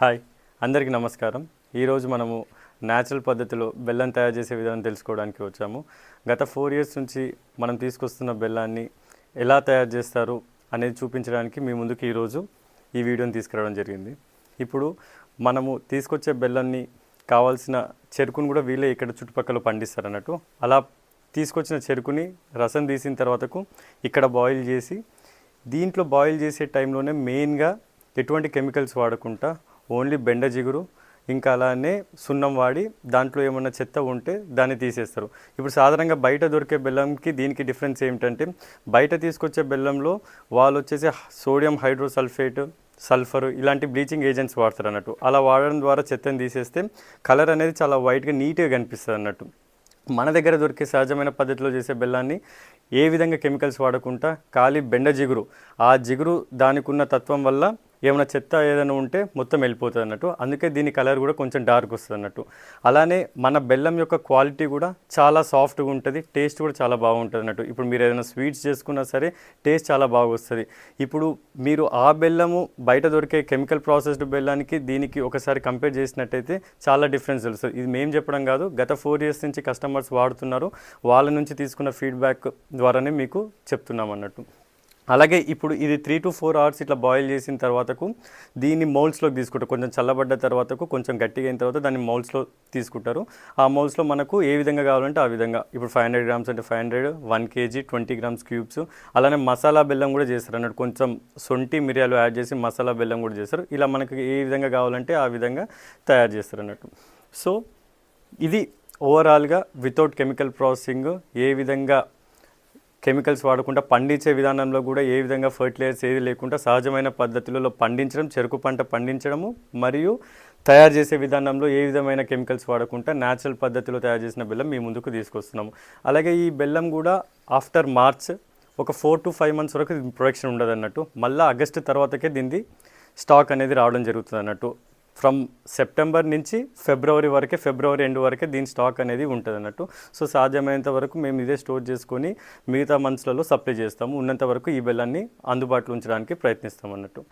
Hi అందరికీ నమస్కారం. ఈరోజు మనము న్యాచురల్ పద్ధతిలో బెల్లం తయారు చేసే విధానం తెలుసుకోవడానికి వచ్చాము. గత ఫోర్ ఇయర్స్ నుంచి మనం తీసుకొస్తున్న బెల్లాన్ని ఎలా తయారు చేస్తారు అనేది చూపించడానికి మీ ముందుకు ఈరోజు ఈ వీడియోని తీసుకురావడం జరిగింది. ఇప్పుడు మనము తీసుకొచ్చే బెల్లాన్ని కావాల్సిన చెరుకును కూడా వీళ్ళే ఇక్కడ చుట్టుపక్కల పండిస్తారు అన్నట్టు అలా తీసుకొచ్చిన చెరుకుని రసం తీసిన తర్వాతకు ఇక్కడ బాయిల్ చేసి దీంట్లో బాయిల్ చేసే టైంలోనే మెయిన్గా ఎటువంటి కెమికల్స్ వాడకుండా ఓన్లీ బెండ జిగురు ఇంకా అలానే సున్నం వాడి దాంట్లో ఏమన్నా చెత్త ఉంటే దాన్ని తీసేస్తారు. ఇప్పుడు సాధారణంగా బయట దొరికే బెల్లంకి దీనికి డిఫరెన్స్ ఏమిటంటే బయట తీసుకొచ్చే బెల్లంలో వాళ్ళు వచ్చేసి సోడియం హైడ్రోసల్ఫేట్ సల్ఫర్ ఇలాంటి బ్లీచింగ్ ఏజెంట్స్ వాడతారు అన్నట్టు. అలా వాడడం ద్వారా చెత్తని తీసేస్తే కలర్ అనేది చాలా వైట్గా నీట్గా కనిపిస్తుంది అన్నట్టు. మన దగ్గర దొరికే సహజమైన పద్ధతిలో చేసే బెల్లాన్ని ఏ విధంగా కెమికల్స్ వాడకుండా ఖాళీ బెండ జిగురు ఆ జిగురు దానికి ఉన్న తత్వం వల్ల ఏమైనా చెత్త ఏదైనా ఉంటే మొత్తం వెళ్ళిపోతుంది అన్నట్టు. అందుకే దీని కలర్ కూడా కొంచెం డార్క్ వస్తుంది అన్నట్టు. అలానే మన బెల్లం యొక్క క్వాలిటీ కూడా చాలా సాఫ్ట్గా ఉంటుంది టేస్ట్ కూడా చాలా బాగుంటుంది అన్నట్టు. ఇప్పుడు మీరు ఏదైనా స్వీట్స్ చేసుకున్నా సరే టేస్ట్ చాలా బాగా వస్తుంది. ఇప్పుడు మీరు ఆ బెల్లము బయట దొరికే కెమికల్ ప్రాసెస్డ్ బెల్లానికి దీనికి ఒకసారి కంపేర్ చేసినట్టయితే చాలా డిఫరెన్స్ తెలుస్తుంది. ఇది మేము చెప్పడం కాదు గత ఫోర్ ఇయర్స్ నుంచి కస్టమర్స్ వాడుతున్నారు. వాళ్ళ నుంచి తీసుకున్న ఫీడ్బ్యాక్ ద్వారానే మీకు చెప్తున్నాం అన్నట్టు. అలాగే ఇప్పుడు ఇది త్రీ టు ఫోర్ అవర్స్ ఇట్లా బాయిల్ చేసిన తర్వాతకు దీన్ని మౌల్స్లోకి తీసుకుంటారు. కొంచెం చల్లబడ్డ తర్వాతకు కొంచెం గట్టిగా అయిన తర్వాత దాన్ని మౌల్స్లో తీసుకుంటారు. ఆ మౌల్స్లో మనకు ఏ విధంగా కావాలంటే ఆ విధంగా. ఇప్పుడు ఫైవ్ హండ్రెడ్ గ్రామ్స్ అంటే five hundred one KG twenty grams cubes అలానే మసాలా బెల్లం కూడా చేస్తారు అన్నట్టు. కొంచెం సొంటి మిరియాలు యాడ్ చేసి మసాలా బెల్లం కూడా చేస్తారు. ఇలా మనకు ఏ విధంగా కావాలంటే ఆ విధంగా తయారు చేస్తారు అన్నట్టు. సో ఇది ఓవరాల్గా వితౌట్ కెమికల్ ప్రాసెసింగ్ ఏ విధంగా కెమికల్స్ వాడకుండా పండించే విధానంలో కూడా ఏ విధంగా ఫర్టిలైజర్స్ ఏది లేకుండా సహజమైన పద్ధతులలో పండించడం చెరుకు పంట పండించడము మరియు తయారు చేసే విధానంలో ఏ విధమైన కెమికల్స్ వాడకుండా న్యాచురల్ పద్ధతిలో తయారు చేసిన బెల్లం మీ ముందుకు తీసుకొస్తున్నాము. అలాగే ఈ బెల్లం కూడా ఆఫ్టర్ మార్చ్ ఒక ఫోర్ టు ఫైవ్ మంత్స్ వరకు ప్రొడక్షన్ ఉండదు అన్నట్టు మళ్ళీ ఆగస్టు తర్వాతకే దీన్ని స్టాక్ అనేది రావడం జరుగుతుంది అన్నట్టు ఫ్రమ్ సెప్టెంబర్ నుంచి ఫిబ్రవరి వరకే ఫిబ్రవరి ఎండ్ వరకే దీని స్టాక్ అనేది ఉంటుంది అన్నట్టు. సో సాధ్యమైనంత వరకు మేము ఇదే స్టోర్ చేసుకొని మిగతా మంత్స్లలో సప్లై చేస్తాము. ఉన్నంత వరకు ఈ బెల్లాన్ని అందుబాటులో ఉంచడానికి ప్రయత్నిస్తాం అన్నట్టు.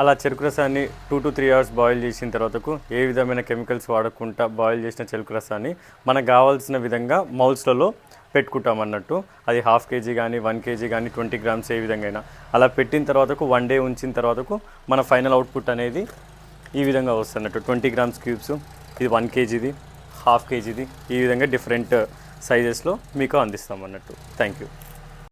అలా చెరుకు రసాన్ని two to three hours boil చేసిన తర్వాతకు ఏ విధమైన కెమికల్స్ వాడకుండా బాయిల్ చేసిన చెరుకు రసాన్ని మనకు కావాల్సిన విధంగా మౌల్స్లలో పెట్టుకుంటాం అన్నట్టు. అది హాఫ్ కేజీ కానీ వన్ కేజీ కానీ ట్వంటీ గ్రామ్స్ ఏ విధంగా అయినా. అలా పెట్టిన తర్వాతకు వన్ డే ఉంచిన తర్వాతకు మన ఫైనల్ అవుట్పుట్ అనేది ఈ విధంగా వస్తున్నట్టు ట్వంటీ గ్రామ్స్ క్యూబ్స్ ఇది వన్ కేజీది హాఫ్ కేజీది ఈ విధంగా డిఫరెంట్ uh, సైజెస్లో మీకు అందిస్తాం అన్నట్టు. Thank you